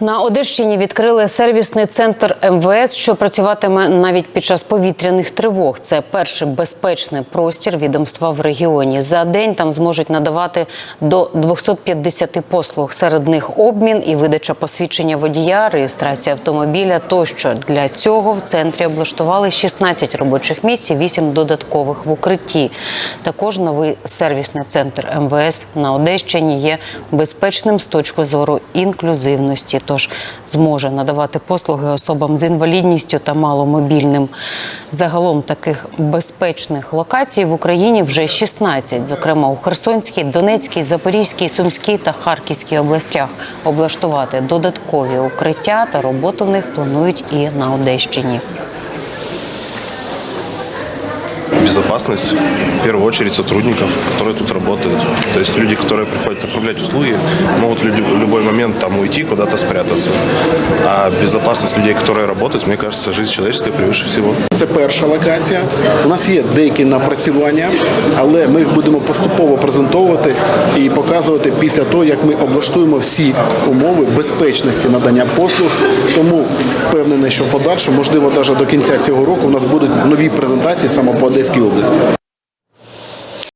На Одещині відкрили сервісний центр МВС, що працюватиме навіть під час повітряних тривог. Це перший безпечний простір відомства в регіоні. За день там зможуть надавати до 250 послуг. Серед них обмін і видача посвідчення водія, реєстрація автомобіля тощо. Для цього в центрі облаштували 16 робочих місць і 8 додаткових в укритті. Також новий сервісний центр МВС на Одещині є безпечним з точки зору інклюзивності, тож зможе надавати послуги особам з інвалідністю та маломобільним. Загалом таких безпечних локацій в Україні вже 16, зокрема у Херсонській, Донецькій, Запорізькій, Сумській та Харківській областях. Облаштувати додаткові укриття та роботу в них планують і на Одещині безопасность, в первую очередь, сотрудников, которые тут работают. То есть люди, которые приходят оформлять услуги, могут в люб- в любой момент там уйти, куда-то спрятаться. А безопасность людей, которые работают, мне кажется, жизнь человеческая превыше всего. Це перша локація. У нас є деякі напрацювання, але ми їх будемо поступово презентовувати і показувати після того, як ми облаштуємо всі умови безпечності надання послуг. Тому впевнений, що в подальшому, можливо, навіть до кінця цього року у нас будуть нові презентації саме по Одеській області.